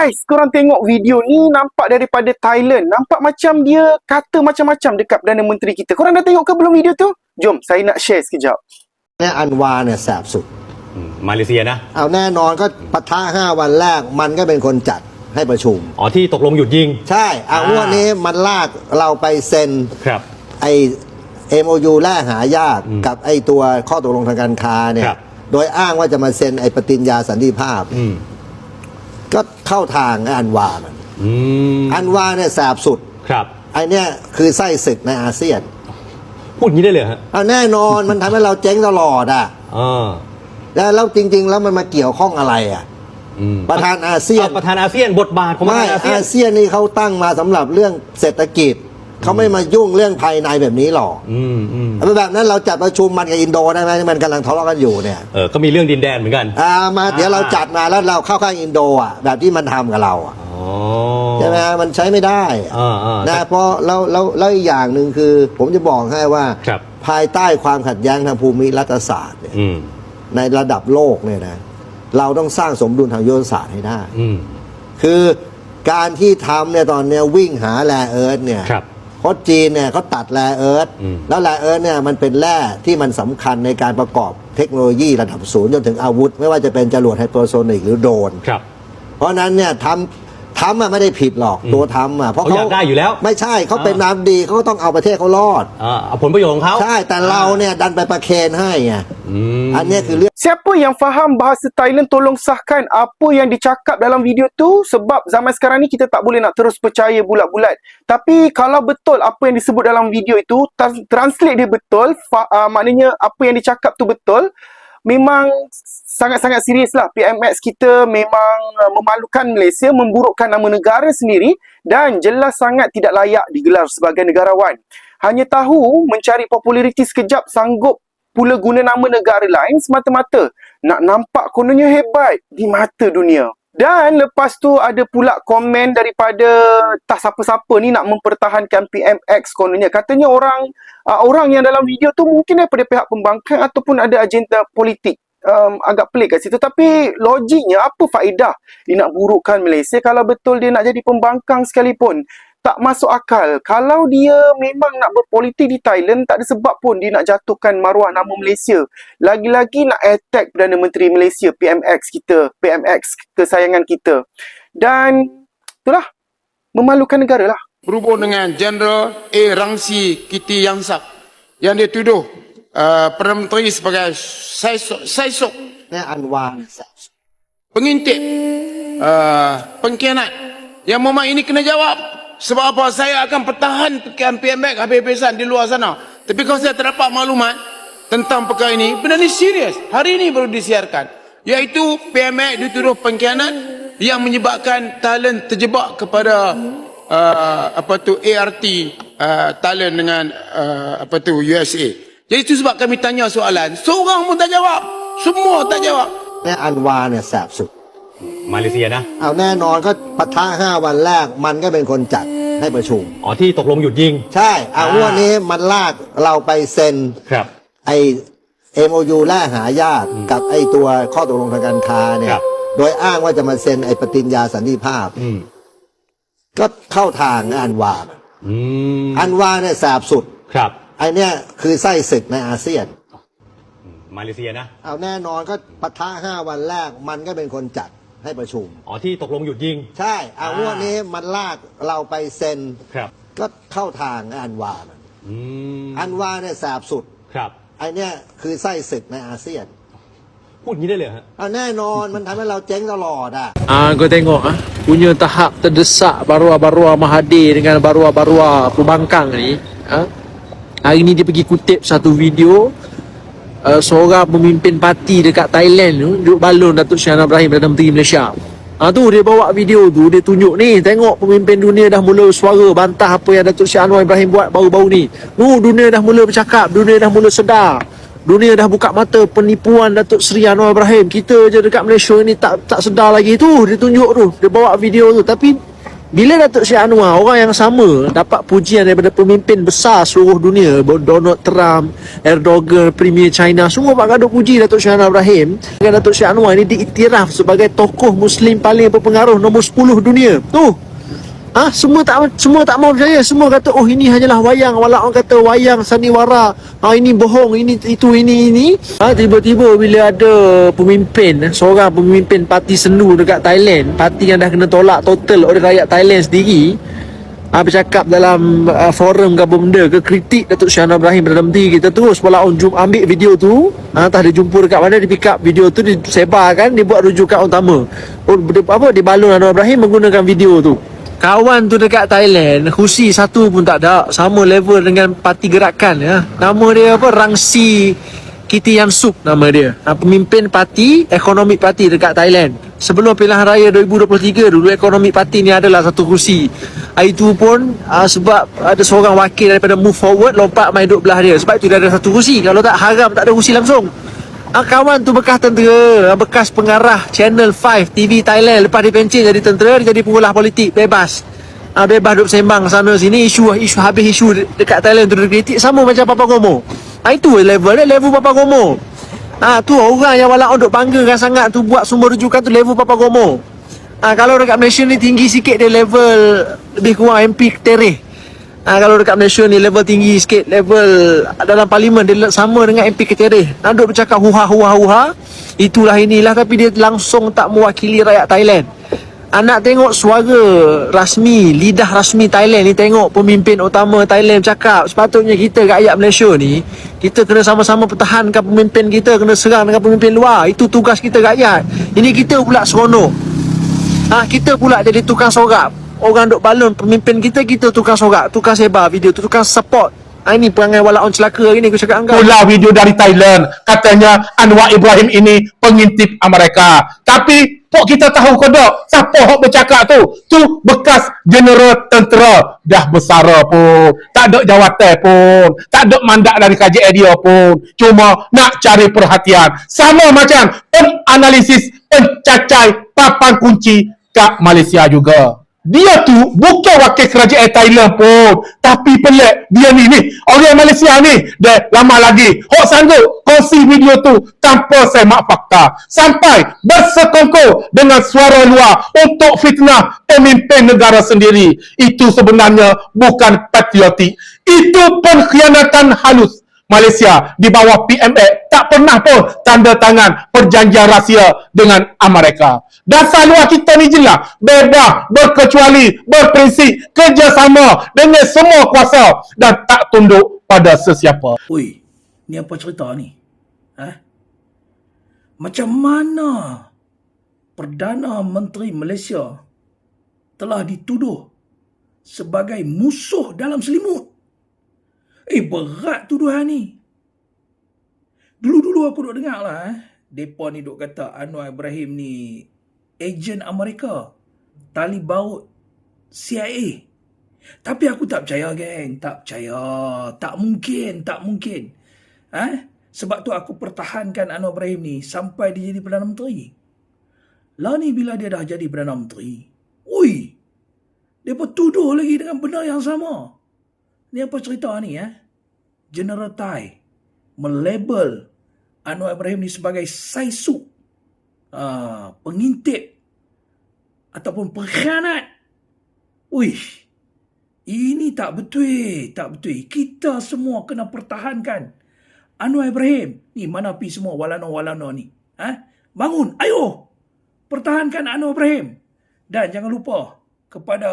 Guys, korang tengok video ni nampak daripada Thailand. Nampak macam dia kata macam-macam dekat Perdana Menteri kita. Korang dah tengok ke belum video tu? Jom, saya nak share sekejap. เนี่ยอันวาเนี่ยแสบสุด อืมมาเลเซียนะ เอาแน่นอนก็ปะทะห้าวันแรกมันก็เป็นคนจัดให้ประชุม อ๋อที่ตกลงหยุดยิง ใช่เอาอ่า งวันนี้มันลากเราไปเซ็นครับ ไอ MOU แลกหายากอืมกับไอตัวข้อตกลงทางการค้าเนี่คยรับโดยอ้างว่าจะมาเซ็นไอปฏิญญาสันติภาพ อืม ก็เข้าทางไอ้อันวามันอืมอันวาเนี่ยแสบสุดครับ ไอเนี่ยคือไส้ศึกในอาเซียนพูดอย่างนี้ได้เลยเหรอฮะเอาแน่นอนมันทำให้เราเจ๊งตลอดอะอ่าแล้วแล้วจริง ๆ แล้วมันมาเกี่ยวข้องอะไรอะ อืมประธานอาเซียน อ่ประธานอาเซียนบทบาทของประไม่ธานอาเซียนอาเซียนนี่เขาตั้งมาสำหรับเรื่องเศรษฐกิจ เขาไม่มายุ่งเรื่องภายในแบบนี้หรอกอืมอืมเอาแบบนั้นเราจัดประชุมมันกับอินโดได้ไหมที่มันกำลังทะเลาะกันอยู่เนี่ยเออก็มีเรื่องดินแดนเหมือนกันอ่ามาเดี๋ยวเราจัดมาแล้วเราเข้าข้างอินโดอะแบบที่มันทำกับเราอะอ๋อใช่ไหมมันใช้ไม่ได้อ่าอ่านะเพราะแล้วแล้วแล้วอีกอย่างหนึ่งคือ ผมจะบอกให้ว่าครับภายใต้ความขัดแย้งทางภูมิรัฐศาสตร์เนี่ยอืมในระดับโลกเนี่ยนะ เราต้องสร้างสมดุลทางยุทธศาสตร์ให้ได้อืมคือการที่ทำเนี่ยตอนเนี้ยวิ่งหาแร่เอิร์ธเนี่ยครับ เพราะจีนเนี่ยเขาตัดแร่เอิร์ธอืมแล้วแร่เอิร์ธเนี่ยมันเป็นแร่ที่มันสำคัญในการประกอบเทคโนโลยีระดับศูนย์จนถึงอาวุธ ไม่ว่าจะเป็นจรวดไฮเปอร์โซนิกหรือโดรนครับเพราะฉะนั้นเนี่ยทำ ทำอะไม่ได้ผิดหรอก อืม ตัวทำอะเพราะ เขาอยากได้อยู่แล้ว ไม่ใช่เขาเป็น อ่า น้ำดีเขาก็ต้องเอาประเทศเขารอด อ่าเอาผลประโยชน์ของเขา ใช่แต่เราเนี่ยดันไปประเคนให้ไง อืม อันเนี้ยคือเรื่อง Siapa yang faham bahasa Thailand tolong sahkan apa yang dicakap dalam video tu sebab zaman sekarang ni kita tak boleh nak terus percaya bulat-bulat. Tapi kalau betul apa yang disebut dalam video itu trans- translate dia betul, fa- uh, maknanya apa yang dicakap tu betul, memang sangat-sangat serius lah. PMX kita memang uh, memalukan Malaysia, memburukkan nama negara sendiri dan jelas sangat tidak layak digelar sebagai negarawan. Hanya tahu mencari populariti sekejap sanggup pula guna nama negara lain semata-mata nak nampak kononnya hebat di mata dunia. Dan lepas tu ada pula komen daripada tak siapa-siapa ni nak mempertahankan PMX kononnya. Katanya orang uh, orang yang dalam video tu mungkin daripada pihak pembangkang ataupun ada agenda politik. Um, agak pelik kat situ tapi logiknya apa faedah dia nak burukkan Malaysia kalau betul dia nak jadi pembangkang sekalipun tak masuk akal. Kalau dia memang nak berpolitik di Thailand, tak ada sebab pun dia nak jatuhkan maruah nama Malaysia. Lagi-lagi nak attack Perdana Menteri Malaysia, PMX kita, PMX kesayangan kita. Dan itulah, memalukan negara lah. Berhubung dengan General A. Rangsi Kiti Yangsak yang dituduh uh, Perdana Menteri sebagai Saisok, Saisok. Ya, Pengintip, uh, pengkhianat. Yang mama ini kena jawab. Sebab apa? Saya akan pertahankan PMX habis-habisan di luar sana. Tapi kalau saya terdapat maklumat tentang perkara ini, benda ini serius. Hari ini baru disiarkan. Iaitu PMX dituduh pengkhianat yang menyebabkan talent terjebak kepada uh, apa tu ART uh, talent dengan uh, apa tu USA. Jadi itu sebab kami tanya soalan. Seorang pun tak jawab. Semua tak jawab. Anwar Nasab Sultan. มาเลเซียนะ เอาแน่นอนก็ปะทะห้าวันแรกมันก็เป็นคนจัดให้ประชุม อ๋อที่ตกลงหยุดยิง ใช่เอาอ่า วันนี้มันลากเราไปเซ็น ครับ ไอ MOU แลกหายากกับไอตัวข้อตกลงทางการค้าเนี่คย รับ โดยอ้างว่าจะมาเซ็นไอปฏิญญาสันติภาพ อืมก็เข้าทางไอ้อันวาอืมอันวาเนี่ยแสบสุดครับ ไอเนี่ยคือไส้ศึกในอาเซียน มาเลเซียนะ เอาแน่นอนก็ปะทะห้าวันแรกมันก็เป็นคนจัด ให้ประชุม อ๋อที่ตกลงหยุดยิง ใช่เอาอ่าวันนี้มันลากเราไปเซ็นครับ ก็เข้าทางไอ้อันวามันอืมอันวาเนี่ยแสบสุดครับ ไอเนี่ยคือไส้ศึกในอาเซียนพูดอย่างนี้ได้เลยเหรอฮะ เอาแน่นอนมันทำให้เราเจ๊งตลอดอะ Ah, kau tengok ah, punya tahap terdesak barua-barua Mahathir dengan barua-barua pembangkang ni. Ah. Hari ni dia pergi kutip satu video uh, seorang pemimpin parti dekat Thailand tu duduk balon Datuk Anwar Ibrahim Perdana Menteri Malaysia. Ah tu dia bawa video tu dia tunjuk ni tengok pemimpin dunia dah mula suara bantah apa yang Datuk Anwar Ibrahim buat baru-baru ni. Nu dunia dah mula bercakap, dunia dah mula sedar. Dunia dah buka mata penipuan Datuk Seri Anwar Ibrahim. Kita je dekat Malaysia ni tak tak sedar lagi tu. Dia tunjuk tu. Dia bawa video tu. Tapi Bila Datuk Syed Anwar orang yang sama dapat pujian daripada pemimpin besar seluruh dunia Donald Trump, Erdogan, Premier China semua pak gaduh puji Datuk Syed Anwar Ibrahim Datuk Syed Anwar ini diiktiraf sebagai tokoh muslim paling berpengaruh nombor 10 dunia. Tu. Ah, ha, semua tak semua tak mau percaya. Semua kata oh ini hanyalah wayang. Walau orang kata wayang sandiwara. Ah ini bohong, ini itu ini ini. Ha, tiba-tiba bila ada pemimpin, seorang pemimpin parti sendu dekat Thailand, parti yang dah kena tolak total oleh rakyat Thailand sendiri, ah bercakap dalam uh, forum ke apa benda ke kritik Datuk Syahna Ibrahim Perdana Menteri kita terus pula on jump ambil video tu ah tak dia jumpa dekat mana dia pick up video tu disebarkan dia buat rujukan utama oh, dia, apa di balon Anwar Ibrahim menggunakan video tu Kawan tu dekat Thailand Husi satu pun tak ada. Sama level dengan parti gerakan ya. Nama dia apa? Rangsi Kiti Yang Sup nama dia. Ha, Pemimpin parti Ekonomi parti dekat Thailand. Sebelum pilihan raya 2023 Dulu ekonomi parti ni adalah satu kursi. Itu pun ha, Sebab ada seorang wakil daripada Move Forward Lompat main duduk belah dia. Sebab itu dia ada satu kursi. Kalau tak haram tak ada kursi langsung Ah, kawan tu bekas tentera, ah, bekas pengarah Channel 5 TV Thailand. Lepas dia pencin jadi tentera, dia jadi pengulas politik bebas. Ah, bebas duduk sembang sana sini isu isu habis isu dekat Thailand tu kritik sama macam Papa Gomo. Ah, itu level dia level Papa Gomo. Ah tu orang yang walau duk banggakan sangat tu buat sumber rujukan tu level Papa Gomo. Ah kalau dekat Malaysia ni tinggi sikit dia level lebih kurang MP tereh. Ha, kalau dekat Malaysia ni level tinggi sikit Level dalam parlimen Dia sama dengan MP Ketereh Nak duduk bercakap huha huha huha Itulah inilah Tapi dia langsung tak mewakili rakyat Thailand. Anak tengok suara rasmi Lidah rasmi Thailand ni Tengok pemimpin utama Thailand cakap Sepatutnya kita rakyat Malaysia ni Kita kena sama-sama pertahankan pemimpin kita Kena serang dengan pemimpin luar. Itu tugas kita rakyat. Ini kita pula seronok. Ha, Kita pula jadi tukang sorap orang duk balon pemimpin kita kita tukang sorak tukang sebar video tu tukang support. Ha, ini perangai walaupun celaka hari ni aku cakap engkau pula video dari Thailand. Katanya Anwar Ibrahim ini pengintip Amerika. Tapi pok kita tahu kodok siapa hok bercakap tu? Tu bekas general tentera. Dah besar pun. Tak ada jawatan pun. Tak ada mandat dari KJN dia pun. Cuma nak cari perhatian. Sama macam penanalisis pencacai papan kunci kat Malaysia juga dia tu bukan wakil kerajaan Thailand pun. Tapi pelik. Dia ni ni. Orang Malaysia ni dia lama lagi. Hok sanggup kongsi video tu tanpa semak fakta sampai bersekongkol dengan suara luar untuk fitnah pemimpin negara sendiri. Itu sebenarnya bukan patriotik. Itu pengkhianatan halus Malaysia di bawah PMA tak pernah pun tanda tangan perjanjian rahsia dengan Amerika. Dasar luar kita ni jelas bebas, berkecuali, berprinsip, kerjasama dengan semua kuasa dan tak tunduk pada sesiapa. Oi, ni apa cerita ni? Ha? Macam mana Perdana Menteri Malaysia telah dituduh sebagai musuh dalam selimut? Eh, berat tuduhan ni. Dulu-dulu aku duk dengar lah. Eh. Mereka ni duk kata Anwar Ibrahim ni ejen Amerika. Tali baut CIA. Tapi aku tak percaya, geng. Tak percaya. Tak mungkin. Tak mungkin. Eh? Sebab tu aku pertahankan Anwar Ibrahim ni sampai dia jadi Perdana Menteri. Lah ni bila dia dah jadi Perdana Menteri. Ui! Dia tuduh lagi dengan benda yang sama. Ni apa cerita ni eh? General Tai melabel Anwar Ibrahim ni sebagai saisu, uh, pengintip ataupun pengkhianat. Uish, ini tak betul, tak betul. Kita semua kena pertahankan Anwar Ibrahim. Ni mana pi semua walano-walano ni. Ha? Bangun, ayo! Pertahankan Anwar Ibrahim. Dan jangan lupa kepada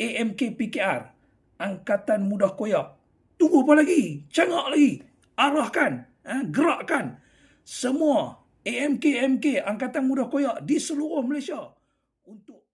AMK PKR Angkatan Mudah Koyak. Tunggu apa lagi? Cangak lagi. Arahkan. Eh, gerakkan. Semua AMK-AMK Angkatan Mudah Koyak di seluruh Malaysia. Untuk